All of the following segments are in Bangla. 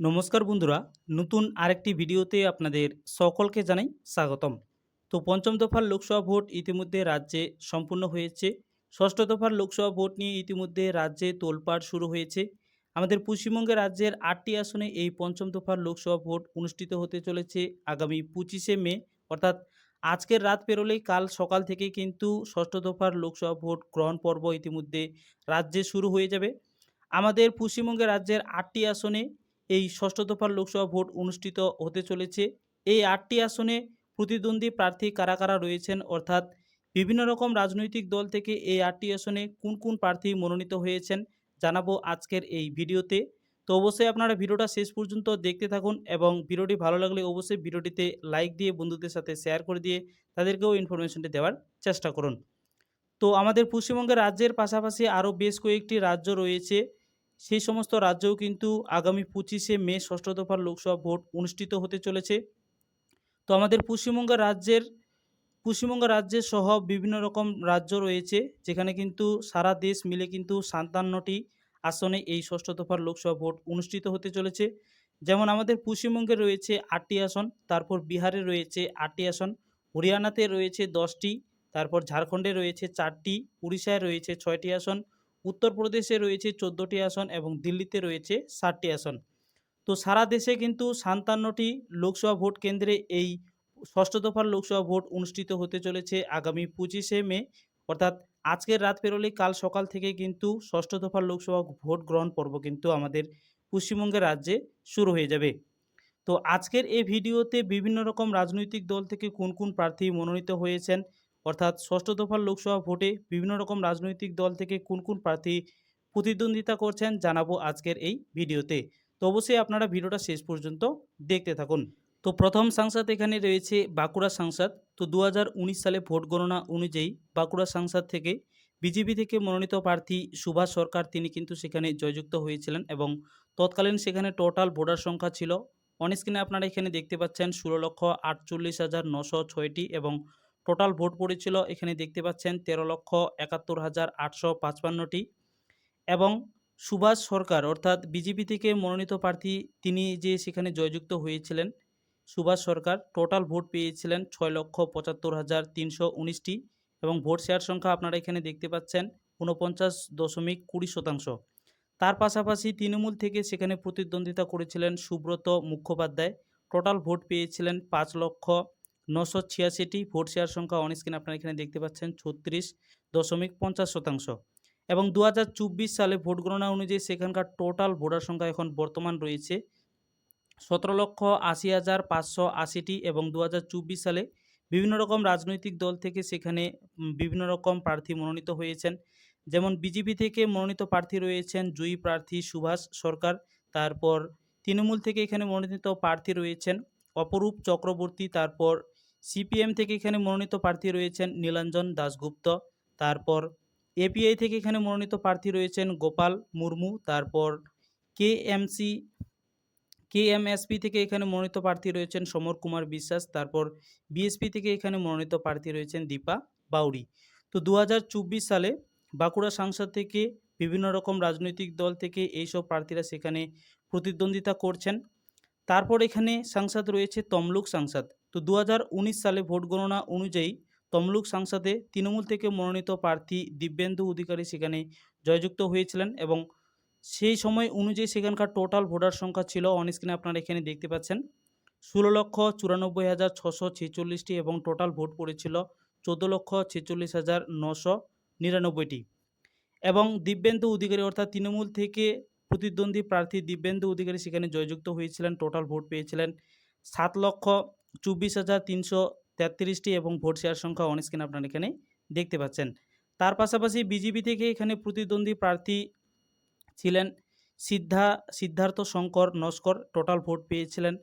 নমস্কার বন্ধুরা, নতুন আরেকটি ভিডিওতে আপনাদের সকলকে জানাই স্বাগতম। তো পঞ্চম দফার লোকসভা ভোট ইতিমধ্যে রাজ্যে সম্পূর্ণ হয়েছে। ষষ্ঠ দফার লোকসভা ভোট নিয়ে ইতিমধ্যে রাজ্যে তোলপাড় শুরু হয়েছে। আমাদের পশ্চিমবঙ্গের রাজ্যের আটটি আসনে এই পঞ্চম দফার লোকসভা ভোট অনুষ্ঠিত হতে চলেছে আগামী পঁচিশে মে। অর্থাৎ আজকের রাত পেরোলেই কাল সকাল থেকে কিন্তু ষষ্ঠ দফার লোকসভা ভোট গ্রহণ পর্ব ইতিমধ্যে রাজ্যে শুরু হয়ে যাবে। আমাদের পশ্চিমবঙ্গের রাজ্যের আটটি আসনে এই ষষ্ঠ দফার লোকসভা ভোট অনুষ্ঠিত হতে চলেছে। এই আটটি আসনে প্রতিদ্বন্দ্বী প্রার্থী কারা কারা রয়েছেন? অর্থাৎ বিভিন্ন রকম রাজনৈতিক দল থেকে এই আটটি আসনে কোন কোন প্রার্থী মনোনীত হয়েছেন জানাব আজকের এই ভিডিওতে। তো অবশ্যই আপনারা ভিডিওটা শেষ পর্যন্ত দেখতে থাকুন এবং ভিডিওটি ভালো লাগলে অবশ্যই ভিডিওটিতে লাইক দিয়ে বন্ধুদের সাথে শেয়ার করে দিয়ে তাদেরকেও ইনফরমেশনটি দেওয়ার চেষ্টা করুন। তো আমাদের পশ্চিমবঙ্গের রাজ্যের পাশাপাশি আরও বেশ কয়েকটি রাজ্য রয়েছে। সেই সমস্ত রাজ্যেও কিন্তু আগামী পঁচিশে মে ষষ্ঠ দফার লোকসভা ভোট অনুষ্ঠিত হতে চলেছে। তো আমাদের পশ্চিমবঙ্গ রাজ্যের পশ্চিমবঙ্গ রাজ্যের সহ বিভিন্ন রকম রাজ্য রয়েছে, যেখানে কিন্তু সারা দেশ মিলে কিন্তু সাতান্নটি আসনে এই ষষ্ঠ দফার লোকসভা ভোট অনুষ্ঠিত হতে চলেছে। যেমন আমাদের পশ্চিমবঙ্গে রয়েছে আটটি আসন, তারপর বিহারে রয়েছে আটটি আসন, হরিয়ানাতে রয়েছে দশটি, তারপর ঝাড়খণ্ডে রয়েছে চারটি, উড়িষ্যায় রয়েছে ছয়টি আসন উত্তরপ্রদেশে রয়েছে চোদ্দোটি আসন এবং দিল্লিতে রয়েছে ষাটটি আসন। তো সারা দেশে কিন্তু সাতান্নটি লোকসভা ভোট কেন্দ্রে এই ষষ্ঠ দফার লোকসভা ভোট অনুষ্ঠিত হতে চলেছে আগামী পঁচিশে মে। অর্থাৎ আজকের রাত পেরোলেই কাল সকাল থেকে কিন্তু ষষ্ঠ দফার লোকসভা ভোট গ্রহণ পর্ব কিন্তু আমাদের পশ্চিমবঙ্গের রাজ্যে শুরু হয়ে যাবে। তো আজকের এই ভিডিওতে বিভিন্ন রকম রাজনৈতিক দল থেকে কোন কোন প্রার্থী মনোনীত হয়েছেন অর্থাৎ ষষ্ঠ দফার লোকসভা ভোটে বিভিন্ন রকম রাজনৈতিক দল থেকে কোন কোন প্রার্থী প্রতিদ্বন্দ্বিতা করছেন জানাব আজকের এই ভিডিওতে। তো অবশ্যই আপনারা ভিডিওটা শেষ পর্যন্ত দেখতে থাকুন। তো প্রথম সাংসদ এখানে রয়েছে বাঁকুড়া সাংসদ। তো দু হাজার উনিশ সালে ভোট গণনা অনুযায়ী বাঁকুড়া সাংসদ থেকে বিজেপি থেকে মনোনীত প্রার্থী সুভাষ সরকার তিনি কিন্তু সেখানে জয়যুক্ত হয়েছিলেন এবং তৎকালীন সেখানে টোটাল ভোটার সংখ্যা ছিল। অনস্ক্রিনে আপনারা এখানে দেখতে পাচ্ছেন ষোলো লক্ষ আটচল্লিশ হাজার নশো ছয়টি এবং টোটাল ভোট পড়েছিল এখানে দেখতে পাচ্ছেন তেরো লক্ষ একাত্তর হাজার আটশো পাঁচপান্নটি এবং সুভাষ সরকার অর্থাৎ বিজেপি থেকে মনোনীত প্রার্থী তিনি যে সেখানে জয়যুক্ত হয়েছিলেন, সুভাষ সরকার টোটাল ভোট পেয়েছিলেন ছয় লক্ষ পঁচাত্তর হাজার তিনশো উনিশটি এবং ভোট শেয়ার সংখ্যা আপনারা এখানে দেখতে পাচ্ছেন ঊনপঞ্চাশ দশমিক কুড়ি শতাংশ। তার পাশাপাশি তৃণমূল থেকে সেখানে প্রতিদ্বন্দ্বিতা করেছিলেন সুব্রত মুখোপাধ্যায়। টোটাল ভোট পেয়েছিলেন পাঁচ লক্ষ নশো ছিয়াশিটি ভোট শেয়ার সংখ্যা অন স্ক্রিন আপনারা এখানে দেখতে পাচ্ছেন ছত্রিশ দশমিক পঞ্চাশ শতাংশ। এবং দু হাজার চব্বিশ সালে ভোট গণনা অনুযায়ী সেখানকার টোটাল ভোটার সংখ্যা এখন বর্তমান রয়েছে সতেরো লক্ষ আশি হাজার পাঁচশো আশিটি এবং দু হাজার চব্বিশ সালে বিভিন্ন রকম রাজনৈতিক দল থেকে সেখানে বিভিন্ন রকম প্রার্থী মনোনীত হয়েছেন। যেমন বিজেপি থেকে মনোনীত প্রার্থী রয়েছেন জয়ী প্রার্থী সুভাষ সরকার, তারপর তৃণমূল থেকে এখানে মনোনীত প্রার্থী রয়েছেন অপরূপ চক্রবর্তী, তারপর সিপিএম থেকে এখানে মনোনীত প্রার্থী রয়েছেন নীলাঞ্জন দাশগুপ্ত, তারপর এপিআই থেকে এখানে মনোনীত প্রার্থী রয়েছেন গোপাল মুর্মু, তারপর কেএমসি কেএমএসপি থেকে এখানে মনোনীত প্রার্থী রয়েছেন সমর কুমার বিশ্বাস, তারপর বিএসপি থেকে এখানে মনোনীত প্রার্থী রয়েছেন দীপা বাউরি তো দু হাজার চব্বিশ সালে বাঁকুড়া সাংসদ থেকে বিভিন্ন রকম রাজনৈতিক দল থেকে এইসব প্রার্থীরা সেখানে প্রতিদ্বন্দ্বিতা করছেন। তারপর এখানে সাংসদ রয়েছে তমলুক সাংসদ। তো দু হাজার উনিশ সালে ভোট গণনা অনুযায়ী তমলুক সাংসদে তৃণমূল থেকে মনোনীত প্রার্থী দিব্যেন্দু অধিকারী সেখানে জয়যুক্ত হয়েছিলেন এবং সেই সময় অনুযায়ী সেখানকার টোটাল ভোটার সংখ্যা ছিল অন স্ক্রিনে আপনারা এখানে দেখতে পাচ্ছেন। ষোলো লক্ষ চুরানব্বই হাজার ছশো ছেচল্লিশটি এবং টোটাল ভোট পড়েছিল চোদ্দ লক্ষ ছেচল্লিশ হাজার নশো নিরানব্বইটি। এবং দিব্যেন্দু অধিকারী অর্থাৎ তৃণমূল থেকে প্রতিদ্বন্দ্বী প্রার্থী দিব্যেন্দু অধিকারী সেখানে জয়যুক্ত হয়েছিলেন টোটাল ভোট পেয়েছিলেন সাত লক্ষ চব্বিশ হাজার তিনশো তেত্রিশটি এবং ভোট শেয়ার সংখ্যা অন স্ক্রিন আপনারা এখানে দেখতে পাচ্ছেন। তার পাশাপাশি বিজেপি থেকে এখানে প্রতিদ্বন্দ্বী প্রার্থী ছিলেন সিদ্ধা, সিদ্ধার্থ শঙ্কর নস্কর। টোটাল ভোট পেয়েছিলেন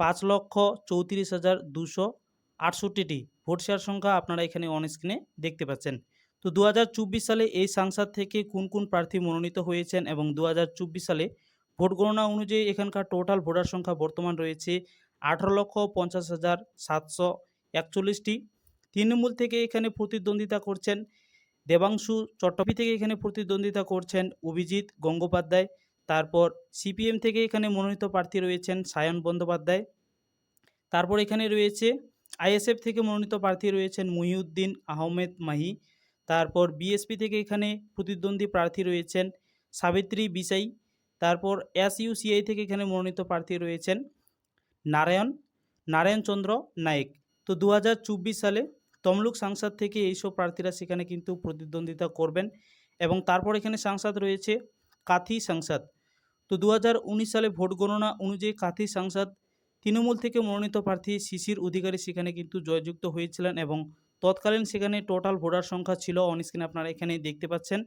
পাঁচ লক্ষ চৌত্রিশ হাজার দুশো আটষট্টিটি। ভোট শেয়ার সংখ্যা আপনারা এখানে অন স্ক্রিনে দেখতে পাচ্ছেন। তো দু হাজার চব্বিশ সালে এই সাংসদ থেকে কোন কোন প্রার্থী মনোনীত হয়েছেন এবং দু হাজার চব্বিশ সালে ভোট গণনা অনুযায়ী এখানকার টোটাল ভোটার সংখ্যা বর্তমান রয়েছে আঠারো লক্ষ পঞ্চাশ হাজার সাতশো একচল্লিশটি। তৃণমূল থেকে এখানে প্রতিদ্বন্দ্বিতা করছেন দেবাংশু চট্টপি থেকে এখানে প্রতিদ্বন্দ্বিতা করছেন অভিজিৎ গঙ্গোপাধ্যায়। তারপর সিপিএম থেকে এখানে মনোনীত প্রার্থী রয়েছেন সায়ন বন্দ্যোপাধ্যায়। তারপর এখানে রয়েছে আইএসএফ থেকে মনোনীত প্রার্থী রয়েছেন মহিউদ্দিন আহমেদ মাহি। তারপর বিএসপি থেকে এখানে প্রতিদ্বন্দ্বী প্রার্থী রয়েছেন সাবিত্রী বিসাই। তারপর এসইউসিআই থেকে এখানে মনোনীত প্রার্থী রয়েছেন নারায়ণ নারায়ণচন্দ্র নায়েক। তো দু হাজার চব্বিশ সালে তমলুক সাংসদ থেকে এইসব প্রার্থীরা সেখানে কিন্তু প্রতিদ্বন্দ্বিতা করবেন এবং তারপর এখানে সাংসদ রয়েছে কাথি সাংসদ। তো দু হাজার উনিশ সালে ভোট গণনা অনুযায়ী কাথি সাংসদ তৃণমূল থেকে মনোনীত প্রার্থী শিশির অধিকারী সেখানে কিন্তু জয়যুক্ত হয়েছিলেন এবং তৎকালীন সেখানে টোটাল ভোটার সংখ্যা ছিল অন স্ক্রিনে আপনারা এখানে দেখতে পাচ্ছেন।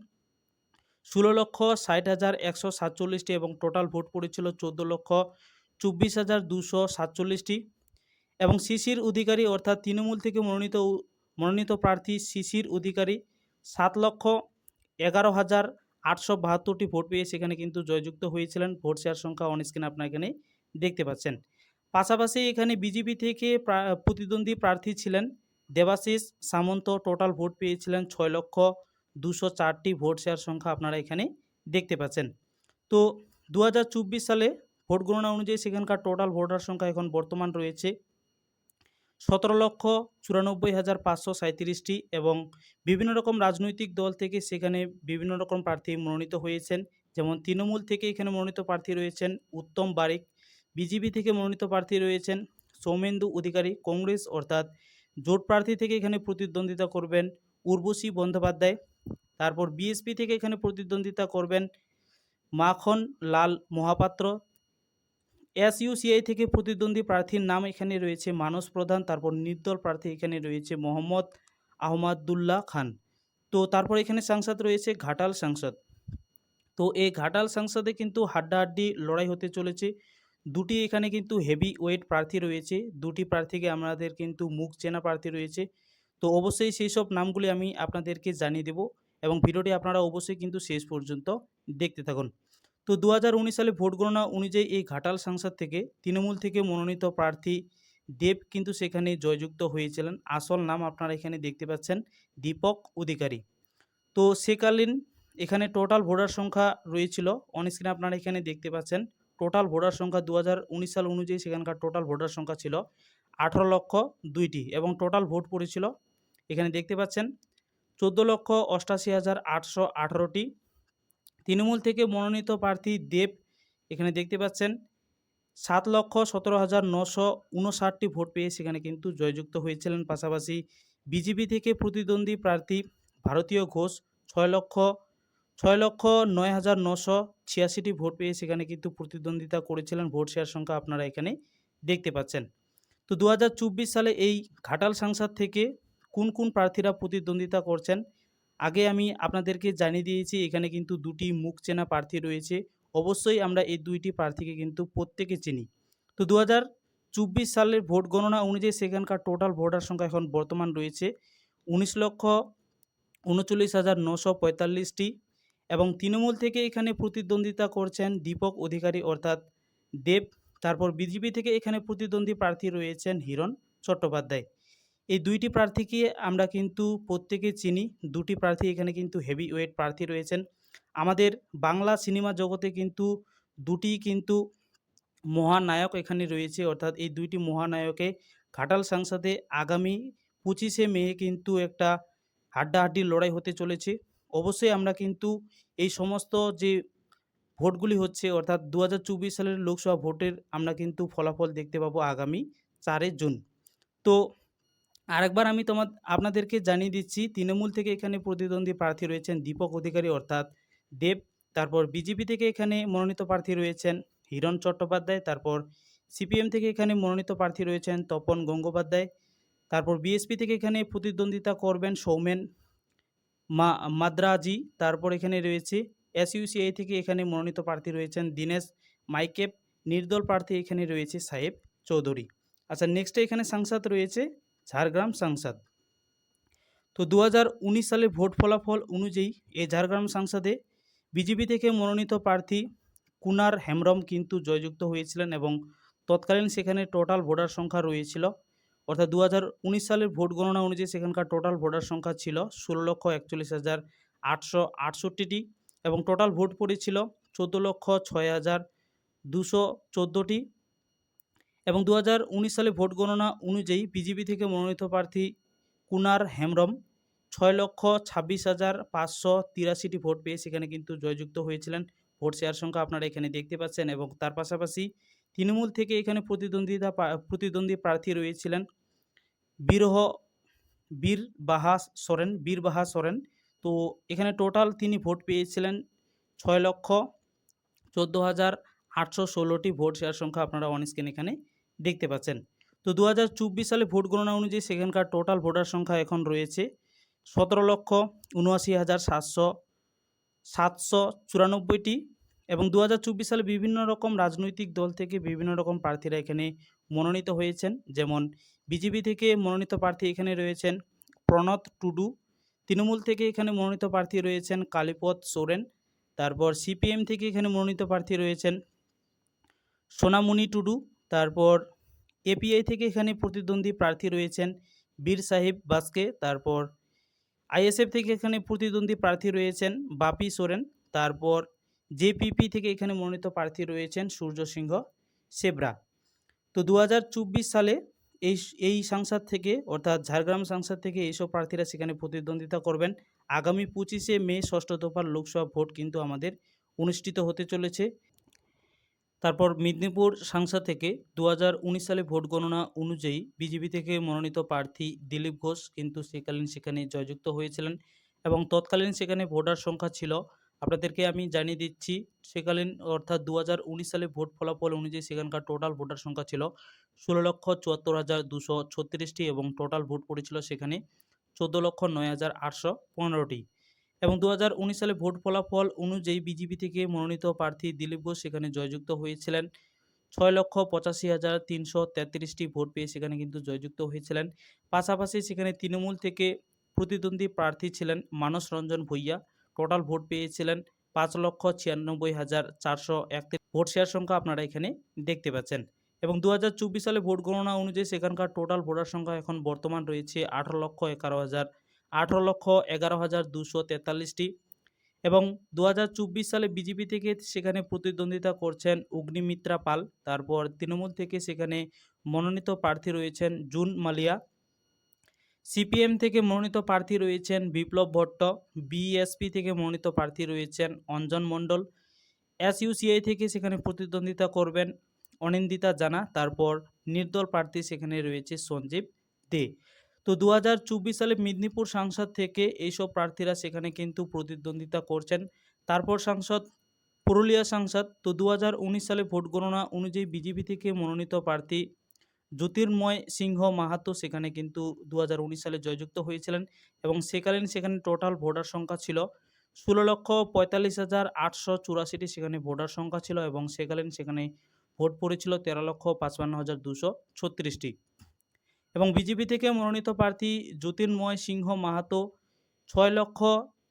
ষোলো লক্ষ ষাট হাজার একশো সাতচল্লিশটি এবং টোটাল ভোট পড়েছিল চোদ্দ লক্ষ চব্বিশ হাজার দুশো সাতচল্লিশটি এবং শিশির অধিকারী অর্থাৎ তৃণমূল থেকে মনোনীত মনোনীত প্রার্থী শিশির অধিকারী সাত লক্ষ এগারো হাজার আটশো বাহাত্তরটি ভোট পেয়ে সেখানে কিন্তু জয়যুক্ত হয়েছিলেন। ভোট শেয়ার সংখ্যা অন আপনারা এখানে দেখতে পাচ্ছেন। পাশাপাশি এখানে বিজেপি থেকে প্রতিদ্বন্দ্বী প্রার্থী ছিলেন দেবাশিস সামন্ত। টোটাল ভোট পেয়েছিলেন ছয় লক্ষ দুশো চারটি ভোট শেয়ার সংখ্যা আপনারা এখানে দেখতে পাচ্ছেন। তো দু হাজার চব্বিশ সালে ভোট গণনা অনুযায়ী সেখানকার টোটাল ভোটার সংখ্যা এখন বর্তমান রয়েছে সতেরো লক্ষ চুরানব্বই হাজার পাঁচশো সাঁত্রিশটি এবং বিভিন্ন রকম রাজনৈতিক দল থেকে সেখানে বিভিন্ন রকম প্রার্থী মনোনীত হয়েছেন। যেমন তৃণমূল থেকে এখানে মনোনীত প্রার্থী রয়েছেন উত্তম বারিক, বিজেপি থেকে মনোনীত প্রার্থী রয়েছেন সৌমেন্দু অধিকারী, কংগ্রেস অর্থাৎ জোট প্রার্থী থেকে এখানে প্রতিদ্বন্দ্বিতা করবেন উর্বশী বন্দ্যোপাধ্যায়, তারপর বিএসপি থেকে এখানে প্রতিদ্বন্দ্বিতা করবেন মাখন লাল মহাপাত্র এসইউসিআই থেকে প্রতিদ্বন্দ্বী প্রার্থীর নাম এখানে রয়েছে মানস প্রধান, তারপর নির্দল প্রার্থী এখানে রয়েছে মোহাম্মদ আহমাদুল্লাহ খান। তো তারপর এখানে সাংসদ রয়েছে ঘাটাল সাংসদ। তো এই ঘাটাল সংসদে কিন্তু হাড্ডাহাড্ডি লড়াই হতে চলেছে। দুটি এখানে কিন্তু হেভি ওয়েট প্রার্থী রয়েছে। দুটি প্রার্থীকে আমাদের কিন্তু মুখ চেনা প্রার্থী রয়েছে। তো অবশ্যই সেই সব নামগুলি আমি আপনাদেরকে জানিয়ে দেব এবং ভিডিওটি আপনারা অবশ্যই কিন্তু শেষ পর্যন্ত দেখতে থাকুন। তো দু হাজার উনিশ সালে ভোট গণনা অনুযায়ী এই ঘাটাল সংসদ থেকে তৃণমূল থেকে মনোনীত প্রার্থী দেব কিন্তু সেখানে জয়যুক্ত হয়েছিলেন। আসল নাম আপনারা এখানে দেখতে পাচ্ছেন, দীপক অধিকারী। তো সেকালীন এখানে টোটাল ভোটার সংখ্যা রয়েছিল অন স্ক্রিনে আপনারা এখানে দেখতে পাচ্ছেন টোটাল ভোটার সংখ্যা দু হাজার উনিশ সাল অনুযায়ী সেখানকার টোটাল ভোটার সংখ্যা ছিল আঠারো লক্ষ দুইটি এবং টোটাল ভোট পড়েছিল, এখানে দেখতে পাচ্ছেন, চোদ্দ লক্ষ অষ্টাশি হাজার আটশো আঠারোটি তৃণমূল থেকে মনোনীত প্রার্থী দেব, এখানে দেখতে পাচ্ছেন, সাত লক্ষ সতেরো হাজার নশো উনষাটটি ভোট পেয়ে সেখানে কিন্তু জয়যুক্ত হয়েছিলেন। পাশাপাশি বিজেপি থেকে প্রতিদ্বন্দ্বী প্রার্থী ভারতীয় ঘোষ ছয় লক্ষ ছয় লক্ষ নয় হাজার নশো ছিয়াশিটি ভোট পেয়ে সেখানে কিন্তু প্রতিদ্বন্দ্বিতা করেছিলেন। ভোট শেয়ার সংখ্যা আপনারা এখানে দেখতে পাচ্ছেন। তো দু হাজার চব্বিশ সালে এই ঘাটাল সাংসদ থেকে কোন কোন প্রার্থীরা প্রতিদ্বন্দ্বিতা করছেন? আগে আমি আপনাদেরকে জানিয়ে দিয়েছি, এখানে কিন্তু দুটি মুখ চেনা প্রার্থী রয়েছে। অবশ্যই আমরা এই দুইটি প্রার্থীকে কিন্তু প্রত্যেকে চিনি। তো দু চব্বিশ সালের ভোট গণনা অনুযায়ী সেখানকার টোটাল ভোটার সংখ্যা এখন বর্তমান রয়েছে উনিশ লক্ষ উনচল্লিশ হাজার নশো পঁয়তাল্লিশটি এবং তৃণমূল থেকে এখানে প্রতিদ্বন্দ্বিতা করছেন দীপক অধিকারী অর্থাৎ দেব। তারপর বিজেপি থেকে এখানে প্রতিদ্বন্দ্বী প্রার্থী রয়েছেন হিরণ চট্টোপাধ্যায়। এই দুইটি প্রার্থীকে আমরা কিন্তু প্রত্যেকে চিনি। দুটি প্রার্থী এখানে কিন্তু হেভি ওয়েট প্রার্থী রয়েছেন। আমাদের বাংলা সিনেমা জগতে কিন্তু দুটি কিন্তু মহানায়ক এখানে রয়েছে। অর্থাৎ এই দুইটি মহানায়কে ঘাটাল সংসদে আগামী পঁচিশে মে কিন্তু একটা হাড্ডাহাড্ডি লড়াই হতে চলেছে। অবশ্যই আমরা কিন্তু এই সমস্ত যে ভোটগুলি হচ্ছে, অর্থাৎ দু হাজার চব্বিশ সালের লোকসভা ভোটের আমরা কিন্তু ফলাফল দেখতে পাবো আগামী চারে জুন। তো আরেকবার আমি তোমার আপনাদেরকে জানিয়ে দিচ্ছি, তৃণমূল থেকে এখানে প্রতিদ্বন্দ্বী প্রার্থী রয়েছেন দীপক অধিকারী অর্থাৎ দেব। তারপর বিজেপি থেকে এখানে মনোনীত প্রার্থী রয়েছেন হিরণ চট্টোপাধ্যায়। তারপর সিপিএম থেকে এখানে মনোনীত প্রার্থী রয়েছেন তপন গঙ্গোপাধ্যায়। তারপর বিএসপি থেকে এখানে প্রতিদ্বন্দ্বিতা করবেন সৌমেন মা, মাদ্রাজি। তারপর এখানে রয়েছে এস এসইউসিআই থেকে এখানে মনোনীত প্রার্থী রয়েছেন দীনেশ মাইকেপ। নির্দল প্রার্থী এখানে রয়েছে সাহেব চৌধুরী। আচ্ছা নেক্সটে এখানে সাংসদ রয়েছে ঝাড়গ্রাম সাংসদ। তো দু হাজার উনিশ সালে ভোট ফলাফল অনুযায়ী এই ঝাড়গ্রাম সাংসদে বিজেপি থেকে মনোনীত প্রার্থী কুনার হেমব্রম কিন্তু জয়যুক্ত হয়েছিলেন এবং তৎকালীন সেখানে টোটাল ভোটার সংখ্যা রয়েছিল। অর্থাৎ দু হাজার উনিশ সালের ভোট গণনা অনুযায়ী সেখানকার টোটাল ভোটার সংখ্যা ছিল ষোলো লক্ষ একচল্লিশ হাজার আটশো আটষট্টিটি এবং টোটাল ভোট পড়েছিল চোদ্দ লক্ষ ছয় হাজার দুশো চোদ্দোটি। এবং দু হাজার উনিশ সালে ভোট গণনা অনুযায়ী বিজেপি থেকে মনোনীত প্রার্থী কুনার হেমব্রম ছয় লক্ষ ছাব্বিশ হাজার পাঁচশো তিরাশিটি ভোট পেয়ে সেখানে কিন্তু জয়যুক্ত হয়েছিলেন। ভোট শেয়ার সংখ্যা আপনারা এখানে দেখতে পাচ্ছেন এবং তার পাশাপাশি তৃণমূল থেকে এখানে প্রতিদ্বন্দ্বিতা প্রতিদ্বন্দ্বী প্রার্থী রয়েছিলেন বীরহ, বীর বাহা সোরেন, বীর বাহা সোরেন। তো এখানে টোটাল তিনি ভোট পেয়েছিলেন ছয় লক্ষ চোদ্দ হাজার আটশো ষোলোটি ভোট শেয়ার সংখ্যা আপনারা অন স্ক্রিন এখানে দেখতে পাচ্ছেন। তো দু হাজার চব্বিশ সালে ভোট গণনা অনুযায়ী সেখানকার টোটাল ভোটার সংখ্যা এখন রয়েছে সতেরো লক্ষ উনআশি হাজার সাতশো সাতশো চুরানব্বইটি এবং দু হাজার চব্বিশ সালে বিভিন্ন রকম রাজনৈতিক দল থেকে বিভিন্ন রকম প্রার্থীরা এখানে মনোনীত হয়েছেন। যেমন বিজেপি থেকে মনোনীত প্রার্থী এখানে রয়েছেন প্রণত টুডু, তৃণমূল থেকে এখানে মনোনীত প্রার্থী রয়েছেন কালীপদ সোরেন, তারপর সিপিএম থেকে এখানে মনোনীত প্রার্থী রয়েছেন সোনামণি টুডু তারপর এপিআই থেকে এখানে প্রতিদ্বন্দ্বী প্রার্থী রয়েছেন বীর সাহেব বাস্কে। তারপর আইএসএফ থেকে এখানে প্রতিদ্বন্দ্বী প্রার্থী রয়েছেন বাপি সোরেন। তারপর জেপিপি থেকে এখানে মনোনীত প্রার্থী রয়েছেন সূর্য সিংহ সেবরা তো দু হাজার চব্বিশ সালে এই এই সংসদ থেকে অর্থাৎ ঝাড়গ্রাম সাংসদ থেকে এইসব প্রার্থীরা সেখানে প্রতিদ্বন্দ্বিতা করবেন। আগামী পঁচিশে মে ষষ্ঠ দফার লোকসভা ভোট কিন্তু আমাদের অনুষ্ঠিত হতে চলেছে। তারপর মেদিনীপুর সংসদ থেকে দু হাজার উনিশ সালে ভোট গণনা অনুযায়ী বিজেপি থেকে মনোনীত প্রার্থী দিলীপ ঘোষ কিন্তু সেকালীন সেখানে জয়যুক্ত হয়েছিলেন এবং তৎকালীন সেখানে ভোটার সংখ্যা ছিল, আপনাদেরকে আমি জানিয়ে দিচ্ছি, সেকালীন অর্থাৎ দু হাজার উনিশ সালে ভোট ফলাফল অনুযায়ী সেখানকার টোটাল ভোটার সংখ্যা ছিল ষোলো লক্ষ চুয়াত্তর হাজার দুশো ছত্রিশটি এবং টোটাল ভোট পড়েছিল সেখানে চোদ্দ লক্ষ নয় হাজার আটশো পনেরোটি। এবং দু হাজার উনিশ সালে ভোট ফলাফল অনুযায়ী বিজেপি থেকে মনোনীত প্রার্থী দিলীপ ঘোষ সেখানে জয়যুক্ত হয়েছিলেন। ছয় লক্ষ পঁচাশি হাজার তিনশো তেত্রিশটি ভোট পেয়ে সেখানে কিন্তু জয়যুক্ত হয়েছিলেন। পাশাপাশি সেখানে তৃণমূল থেকে প্রতিদ্বন্দ্বী প্রার্থী ছিলেন মানস রঞ্জন ভূঁইয়া। টোটাল ভোট পেয়েছিলেন পাঁচ লক্ষ ছিয়ানব্বই হাজার চারশো একত্রিশ ভোট শেয়ার সংখ্যা আপনারা এখানে দেখতে পাচ্ছেন। এবং দু হাজার চব্বিশ সালে ভোট গণনা অনুযায়ী সেখানকার টোটাল ভোটার সংখ্যা এখন বর্তমান রয়েছে আঠারো লক্ষ এগারো হাজার আঠারো লক্ষ এগারো হাজার দুশো তেতাল্লিশটি এবং দু হাজার চব্বিশ সালে বিজেপি থেকে সেখানে প্রতিদ্বন্দ্বিতা করছেন অগ্নিমিত্রা পাল। তারপর তৃণমূল থেকে সেখানে মনোনীত প্রার্থী রয়েছেন জুন মালিয়া। সিপিএম থেকে মনোনীত প্রার্থী রয়েছেন বিপ্লব ভট্ট। বিএসপি থেকে মনোনীত প্রার্থী রয়েছেন অঞ্জন মণ্ডল। এসইউসিআই থেকে সেখানে প্রতিদ্বন্দ্বিতা করবেন অনিন্দিতা জানা। তারপর নির্দল প্রার্থী সেখানে রয়েছে সঞ্জীব দে। তো দু হাজার চব্বিশ সালে মেদিনীপুর সাংসদ থেকে এইসব প্রার্থীরা সেখানে কিন্তু প্রতিদ্বন্দ্বিতা করছেন। তারপর সাংসদ, পুরুলিয়া সাংসদ, তো দু হাজার উনিশ সালে ভোট গণনা অনুযায়ী বিজেপি থেকে মনোনীত প্রার্থী জ্যোতির্ময় সিংহ মাহাতো সেখানে কিন্তু দু হাজার উনিশ সালে জয়যুক্ত হয়েছিলেন এবং সেকালীন সেখানে টোটাল ভোটার সংখ্যা ছিল ষোলো লক্ষ পঁয়তাল্লিশ হাজার আটশো চুরাশিটি সেখানে ভোটার সংখ্যা ছিল এবং সেকালীন সেখানে ভোট পড়েছিল তেরো লক্ষ পাঁচপান্ন হাজার দুশো ছত্রিশটি। এবং বিজেপি থেকে মনোনীত প্রার্থী জ্যোতির্ময় সিংহ মাহাতো ছয় লক্ষ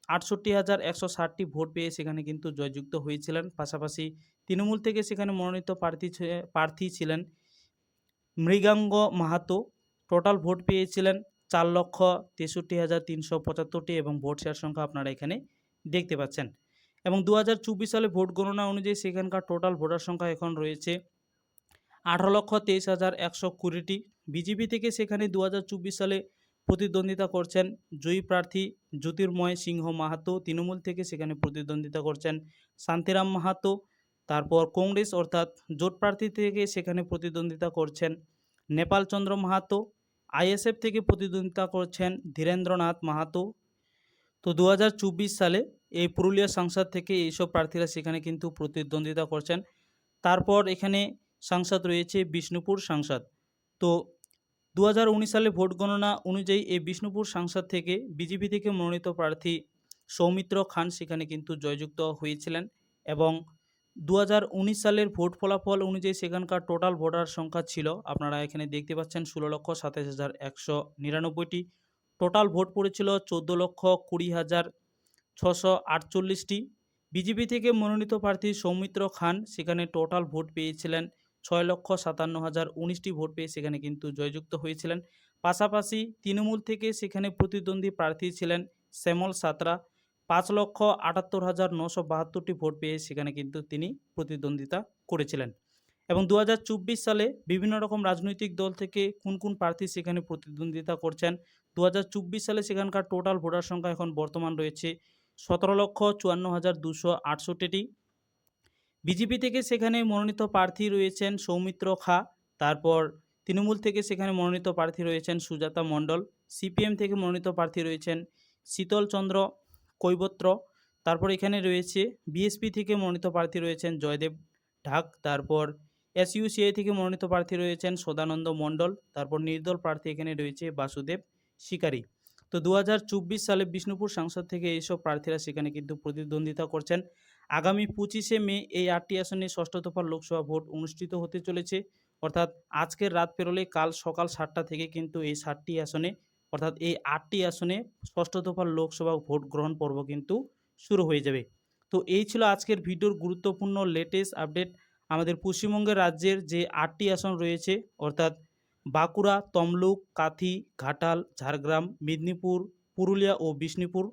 আটষট্টি হাজার একশো ষাটটি ভোট পেয়ে সেখানে কিন্তু জয়যুক্ত হয়েছিলেন। পাশাপাশি তৃণমূল থেকে সেখানে মনোনীত প্রার্থী প্রার্থী ছিলেন মৃগাঙ্গ মাহাতো। টোটাল ভোট পেয়েছিলেন চার লক্ষ তেষট্টি হাজার তিনশো পঁচাত্তরটি এবং ভোট শেয়ার সংখ্যা আপনারা এখানে দেখতে পাচ্ছেন। এবং দু হাজার চব্বিশ সালে ভোট গণনা অনুযায়ী সেখানকার টোটাল ভোটার সংখ্যা এখন রয়েছে আঠারো লক্ষ তেইশ হাজার একশো কুড়িটি। বিজেপি থেকে সেখানে দু হাজার চব্বিশ সালে প্রতিদ্বন্দ্বিতা করছেন জয়ী প্রার্থী জ্যোতির্ময় সিংহ মাহাতো। তৃণমূল থেকে সেখানে প্রতিদ্বন্দ্বিতা করছেন শান্তিরাম মাহাতো। তারপর কংগ্রেস অর্থাৎ জোট প্রার্থী থেকে সেখানে প্রতিদ্বন্দ্বিতা করছেন নেপাল চন্দ্র মাহাতো। আইএসএফ থেকে প্রতিদ্বন্দ্বিতা করছেন ধীরেন্দ্রনাথ মাহাতো। তো দু হাজার চব্বিশ সালে এই পুরুলিয়া সংসদ থেকে এইসব প্রার্থীরা সেখানে কিন্তু প্রতিদ্বন্দ্বিতা করছেন। তারপর এখানে সাংসদ রয়েছে বিষ্ণুপুর সাংসদ। তো দু হাজার উনিশ সালে ভোট গণনা অনুযায়ী এই বিষ্ণুপুর সাংসদ থেকে বিজেপি থেকে মনোনীত প্রার্থী সৌমিত্র খান সেখানে কিন্তু জয়যুক্ত হয়েছিলেন এবং দু হাজার উনিশ সালের ভোট ফলাফল অনুযায়ী সেখানকার টোটাল ভোটার সংখ্যা ছিল, আপনারা এখানে দেখতে পাচ্ছেন, ষোলো লক্ষ সাতাশ হাজার একশো নিরানব্বইটি। টোটাল ভোট পড়েছিল চোদ্দ লক্ষ কুড়ি হাজার ছশো আটচল্লিশটি। বিজেপি থেকে মনোনীত প্রার্থী সৌমিত্র খান সেখানে টোটাল ভোট পেয়েছিলেন ছয় লক্ষ সাতান্ন হাজার উনিশটি ভোট পেয়ে সেখানে কিন্তু জয়যুক্ত হয়েছিলেন। পাশাপাশি তৃণমূল থেকে সেখানে প্রতিদ্বন্দ্বী প্রার্থী ছিলেন শ্যামল সাঁতরা। পাঁচ লক্ষ আটাত্তর হাজার নশো বাহাত্তরটি ভোট পেয়ে সেখানে কিন্তু তিনি প্রতিদ্বন্দ্বিতা করেছিলেন। এবং দু হাজার চব্বিশ সালে বিভিন্ন রকম রাজনৈতিক দল থেকে কোন কোন প্রার্থী সেখানে প্রতিদ্বন্দ্বিতা করছেন দু হাজার চব্বিশ সালে সেখানকার টোটাল ভোটার সংখ্যা এখন বর্তমান রয়েছে সতেরো লক্ষ চুয়ান্ন হাজার দুশো আটষট্টিটি। বিজেপি থেকে সেখানে মনোনীত প্রার্থী রয়েছেন সৌমিত্র খা, তারপর তৃণমূল থেকে সেখানে মনোনীত প্রার্থী রয়েছেন সুজাতা মণ্ডল, সিপিএম থেকে মনোনীত প্রার্থী রয়েছেন শীতল চন্দ্র কৈবত্র, তারপর এখানে রয়েছে বিএসপি থেকে মনোনীত প্রার্থী রয়েছেন জয়দেব ঢাক, তারপর এসইউসিআই থেকে মনোনীত প্রার্থী রয়েছেন সদানন্দ মণ্ডল, তারপর নির্দল প্রার্থী এখানে রয়েছে বাসুদেব শিকারী। তো দু হাজার চব্বিশ সালে বিষ্ণুপুর সাংসদ থেকে এইসব প্রার্থীরা সেখানে কিন্তু প্রতিদ্বন্দ্বিতা করছেন। আগামী পঁচিশে মে এই আটটি আসনে ষষ্ঠ দফার লোকসভা ভোট অনুষ্ঠিত হতে চলেছে। অর্থাৎ আজকের রাত পেরোলে কাল সকাল সাতটা থেকে কিন্তু এই সাতটি আসনে, অর্থাৎ এই আটটি আসনে ষষ্ঠ দফার লোকসভা ভোট গ্রহণ পর্ব কিন্তু শুরু হয়ে যাবে। তো এই ছিল আজকের ভিডিওর গুরুত্বপূর্ণ লেটেস্ট আপডেট আমাদের পশ্চিমবঙ্গের রাজ্যের যে আটটি আসন রয়েছে, অর্থাৎ বাঁকুড়া, তমলুক, কাথি, ঘাটাল, ঝাড়গ্রাম, মেদিনীপুর, পুরুলিয়া ও বিষ্ণুপুর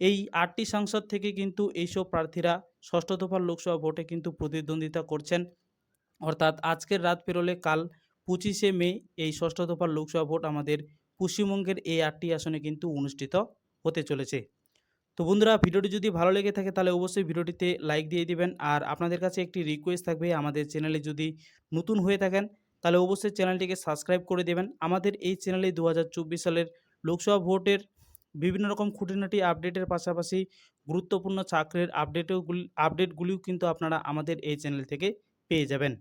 এই আটটি সাংসদ থেকে কিন্তু এইসব প্রার্থীরা ষষ্ঠ দফার লোকসভা ভোটে কিন্তু প্রতিদ্বন্দ্বিতা করছেন। অর্থাৎ আজকের রাত পেরোলে কাল পঁচিশে মে এই ষষ্ঠ দফার লোকসভা ভোট আমাদের পশ্চিমবঙ্গের এই আটটি আসনে কিন্তু অনুষ্ঠিত হতে চলেছে। তো বন্ধুরা, ভিডিওটি যদি ভালো লেগে থাকে তাহলে অবশ্যই ভিডিওটিতে লাইক দিয়ে দিবেন। আর আপনাদের কাছে একটি রিকোয়েস্ট থাকবে, আমাদের চ্যানেলে যদি নতুন হয়ে থাকেন তাহলে অবশ্যই চ্যানেলটিকে সাবস্ক্রাইব করে দেবেন। আমাদের এই চ্যানেলে দু হাজার চব্বিশ সালের লোকসভা ভোটের বিভিন্ন রকম খুঁটিনাটি আপডেটের পাশাপাশি গুরুত্বপূর্ণ চাকরির আপডেটেও আপডেটগুলিও কিন্তু আপনারা আমাদের এই চ্যানেল থেকে পেয়ে যাবেন।